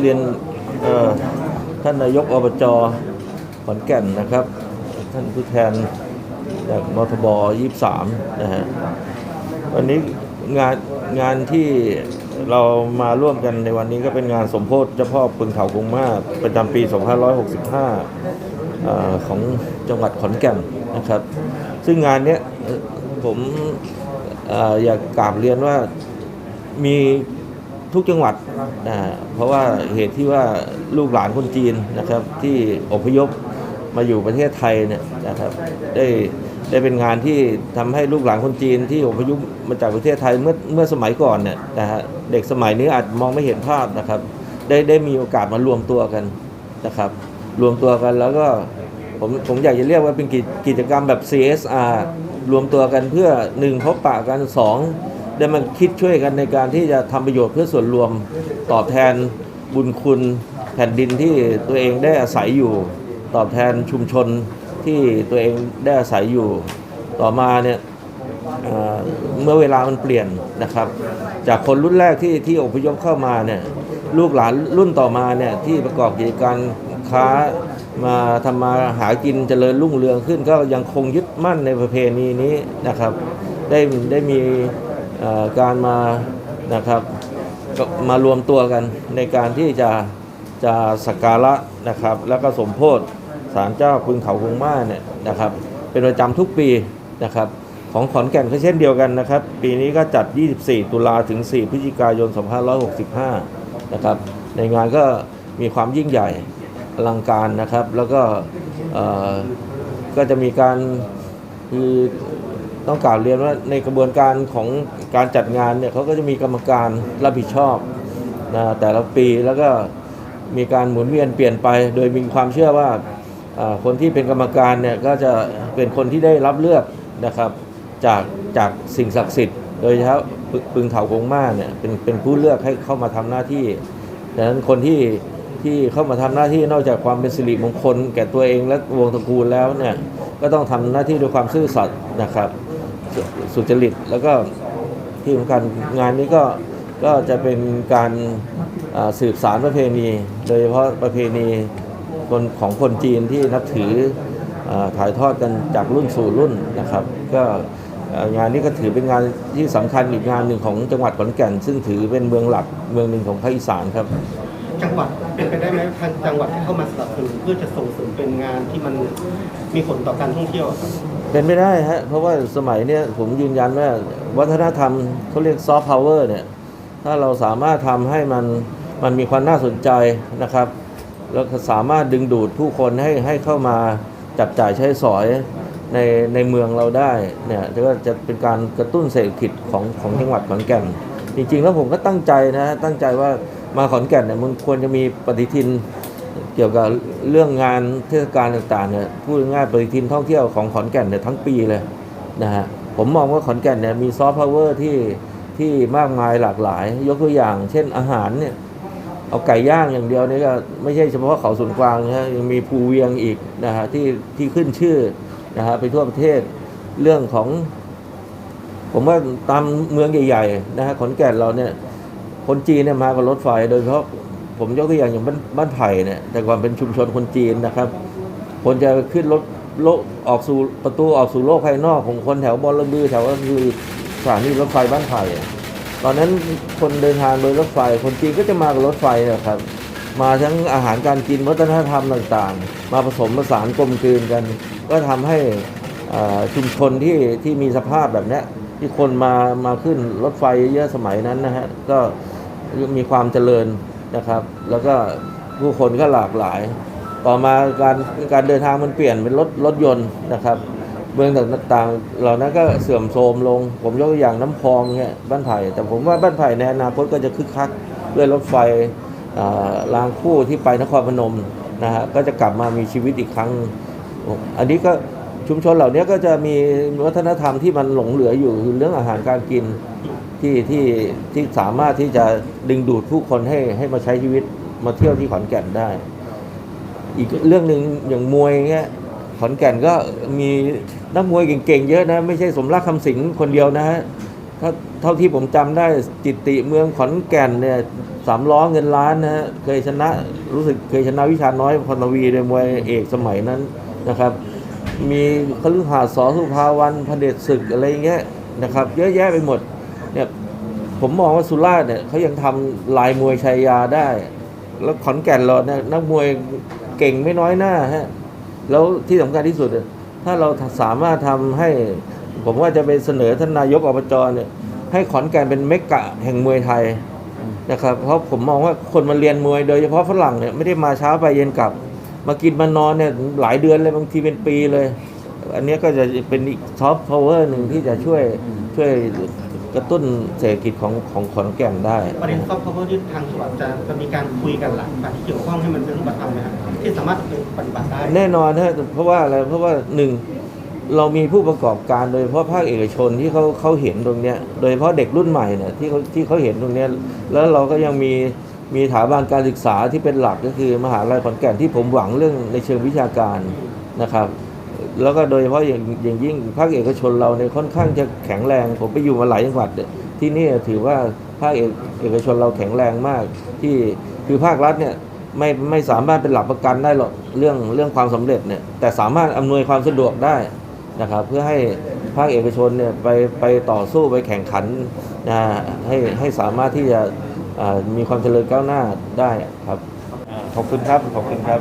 เรียนท่านนายกอบจขอนแก่นนะครับ ท่านผู้แทนจากมทบ23 นะฮะวันนี้งานงานที่เรามาร่วมกันในวันนี้ก็เป็นงานสมโพธิเจ้าพ่อปึงเขากรุงมาประจำปี 2565อของจังหวัดขอนแก่นนะครับ ซึ่งงานนี้ผมอออยากกราบเรียนว่ามี ทุกจังหวัดนะเพราะว่าเหตุที่ว่าลูกหลานคนจีนนะครับที่อพยพมาอยู่ประเทศไทยเนี่ยนะครับได้ได้เป็นงานที่ทำให้ลูกหลานคนจีนที่อพยพมาจากประเทศไทยเมื่อเมื่อสมัยก่อนเนี่ยนะฮะเด็กสมัยนี้อาจมองไม่เห็นภาพนะครับ ได้ได้มีโอกาสมารวมตัวกันนะครับ รวมตัวกันแล้วก็ผมผมอยากจะเรียกว่าเป็นกิจกิจกรรมแบบ CSR รวมตัวกันเพื่อหนึ่งพบปะกันสอง ได้มาคิดช่วยกันในการที่จะทำประโยชน์เพื่อส่วนรวมตอบแทนบุญคุณแผ่นดินที่ตัวเองได้อาศัยอยู่ ตอบแทนชุมชนที่ตัวเองได้อาศัยอยู่ ต่อมาเนี่ยเมื่อเวลามันเปลี่ยนนะครับ จากคนรุ่นแรกที่ที่อพยพเข้ามาเนี่ยลูกหลานรุ่นต่อมาเนี่ยที่ประกอบกิจการค้ามาทำมาหากินเจริญรุ่งเรืองขึ้นก็ยังคงยึดมั่นในประเพณีนี้นะครับ ได้ได้มี การมานะครับมารวมตัวกันในการที่จะจะสักการะนะครับ แล้วก็สมโพธิศาลเจ้าพึงเขาคงมาเนี่ยนะครับ เป็นประจำทุกปีนะครับ ของขอนแก่นก็เช่นเดียวกันนะครับ ปีนี้ก็จัด 24 ตุลาถึง 4 พฤศจิกายน 2565 นะครับ ในงานก็มีความยิ่งใหญ่อลังการนะครับ แล้วก็ก็จะมีการคือต้องกล่าวเรียนว่าในกระบวนการของ การจัดงานเนี่ยเขาก็จะมีกรรมการรับผิดชอบนะแต่ละปีแล้วก็มีการหมุนเวียนเปลี่ยนไป โดยมีความเชื่อว่าคนที่เป็นกรรมการเนี่ยก็จะเป็นคนที่ได้รับเลือกนะครับจากจากสิ่งศักดิ์สิทธิ์ โดยเฉพาะปึงเถากงมาเนี่ยเป็นเป็นผู้เลือกให้เข้ามาทำหน้าที่ดังนั้นคนที่ที่เข้ามาทำหน้าที่นอกจากความเป็นสิริมงคล แก่ตัวเองและวงตระกูลแล้วเนี่ยก็ต้องทำหน้าที่ด้วยความซื่อสัตย์นะครับสสุจริตแล้วก็ ที่สำคัญงานนี้ก็ก็จะเป็นการสืบสารประเพณี โดยเฉพาะประเพณีคนของคนจีนที่นับถืออถ่ายทอดกันจากรุ่นสู่รุ่นนะครับ ก็งานนี้ก็ถือเป็นงานที่สำคัญอีกงานหนึ่งของจังหวัดขอนแก่น ซึ่งถือเป็นเมืองหลักเมืองหนึ่งของภาคอีสานครับ จังหวัดเป็นไปได้ไหมทางจังหวัดที่เข้ามาสนับสนุนเพื่อจะส่งเสริมเป็นงานที่มันมีผลต่อการท่องเที่ยวอะครับ เป็นไม่ได้ฮะเพราะว่าสมัยเนี้ยผมยืนยันว่าวัฒนธรรมเขาเรียกซอฟต์พาวเวอร์เนี่ยถ้าเราสามารถทำให้มันมันมีความน่าสนใจนะครับ แล้วก็สามารถดึงดูดผู้คนให้ให้เข้ามาจับจ่ายใช้สอยในในเมืองเราได้เนี่ยก็จะเป็นการกระตุ้นเศรษฐกิจของของจังหวัดขอนแก่น จริงๆ แล้วผมก็ตั้งใจนะตั้งใจว่ามาขอนแก่นเนี่ยมันควรจะมีปฏิทินเกี่ยวกับเรื่องงานเทศกาลต่างๆเนี่ยพูดง่ายๆปฏิทินท่องเที่ยวของขอนแก่นเนี่ยทั้งปีเลยนะฮะผมมองว่าขอนแก่นเนี่ยมีซอฟต์พาวเวอร์ที่ที่มากมายหลากหลาย ยกตัวอย่าง เช่นอาหารเนี่ยเอาไก่ย่างอย่างเดียวนี่ก็ไม่ใช่เฉพาะเขาสวนกวางนะฮะยังมีภูเวียงอีกนะฮะที่ที่ขึ้นชื่อนะฮะไปทั่วประเทศเรื่องของ ผมว่าตามเมืองใหญ่ๆนะฮะขอนแก่นเราเนี่ย คนจีนเนี่ยมากับรถไฟ โดยเฉพาะผมยกตัวอย่างอย่างบ้านบ้านไผ่เนี่ย แต่ก่อนเป็นชุมชนคนจีนนะครับ คนจะขึ้นรถโลกออกสู่ประตูออกสู่โลกภายนอกของคนแถวบอระบือแถวก็คือสถานีรถไฟบ้านไผ่ตอนนั้นคนเดินทางโดยรถไฟ คนจีนก็จะมากับรถไฟนะครับ มาทั้งอาหารการกินวัฒนธรรมต่างๆ มาผสมผสานกลมกลืนกัน ก็ทำให้ชุมชนที่ที่มีสภาพแบบนี้ ที่คนมามาขึ้นรถไฟเยอะสมัยนั้นนะฮะก็มีความเจริญนะครับ แล้วก็ผู้คนก็หลากหลาย ต่อมาการการเดินทางมันเปลี่ยนเป็นรถรถยนต์นะครับ เมืองต่างๆ เหล่านั้นก็เสื่อมโทรมลง ผมยกตัวอย่างน้ำพองเนี่ยบ้านไผ่แต่ผมว่าบ้านไผ่ในอนาคตก็จะคึกคักด้วยรถไฟรางคู่ที่ไปนครพนมนะฮะก็จะกลับมามีชีวิตอีกครั้ง อันนี้ก็ ชุมชนเหล่านี้ก็จะมีวัฒนธรรมที่มันหลงเหลืออยู่คือเรื่องอาหารการกินที่ที่ที่สามารถที่จะดึงดูดผู้คนให้ให้มาใช้ชีวิตมาเที่ยวที่ขอนแก่นได้ อีกเรื่องหนึ่งอย่างมวยเงี้ยขอนแก่นก็มีนักมวยเก่งๆเยอะนะ ไม่ใช่สมรักคำสิงคนเดียวนะฮะถ้าเท่าที่ผมจำได้จิตติเมืองขอนแก่นเนี่ยสามล้อเงินล้านนะฮะเคยชนะรู้สึกเคยชนะวิชาน้อยพรทวีในมวยเอกสมัยนั้นนะครับ มีคฤหาสน์สอสุภาวันพระเดชศึกอะไรเงี้ยนะครับ เยอะแยะไปหมดเนี่ยผมมองว่าสุราษฎร์เนี่ยเขายังทำลายมวยชัยยาได้ แล้วขอนแก่นเราเนี่ยนักมวยเก่งไม่น้อยหน้าฮะแล้วที่สำคัญที่สุด ถ้าเราสามารถทำให้ ผมว่าจะไปเสนอท่านนายกอบจเนี่ยให้ขอนแก่นเป็นเมกะแห่งมวยไทยนะครับ เพราะผมมองว่าคนมาเรียนมวยโดยเฉพาะฝรั่งเนี่ยไม่ได้มาเช้าไปเย็นกลับ มากินมานอนเนี่ยหลายเดือนเลยบางทีเป็นปีเลย อันเนี้ยก็จะเป็นอีกซอฟต์พาวเวอร์หนึ่งที่จะช่วยช่วยกระตุ้นเศรษฐกิจของของขอนแก่นได้ประเด็นซอฟต์พาวเวอร์ที่ทางจังหวัดจะจะมีการคุยกันหลังฝ่ายที่เกี่ยวข้องให้มันเป็นรูปธรรมไหมครับที่สามารถเป็นปฏิบัติได้แน่นอนฮะเพราะว่าอะไรเพราะว่าหนึ่งเรามีผู้ประกอบการโดยเฉพาะภาคเอกชนที่เขาเขาเห็นตรงเนี้ย โดยเฉพาะเด็กรุ่นใหม่เนี่ยที่เขาที่เขาเห็นตรงเนี้ยแล้วเราก็ยังมี มีสถาบันการศึกษาที่เป็นหลักก็คือมหาลัยขอนแก่นที่ผมหวังเรื่องในเชิงวิชาการนะครับ แล้วก็โดยเฉพาะอย่างอย่างยิ่งภาคเอกชนเราเนี่ยค่อนข้างจะแข็งแรง ผมไปอยู่มาหลายจังหวัดที่นี่ถือว่าภาคเอกเอกชนเราแข็งแรงมาก ที่คือภาครัฐเนี่ยไม่ไม่สามารถเป็นหลักประกันได้หรอกเรื่องเรื่องความสำเร็จเนี่ยแต่สามารถอำนวยความสะดวกได้นะครับเพื่อให้ภาคเอกชนเนี่ยไปไปต่อสู้ไปแข่งขันนะให้ให้สามารถที่จะ มีความเจริญก้าวหน้าได้ครับ ขอบคุณครับ ขอบคุณครับ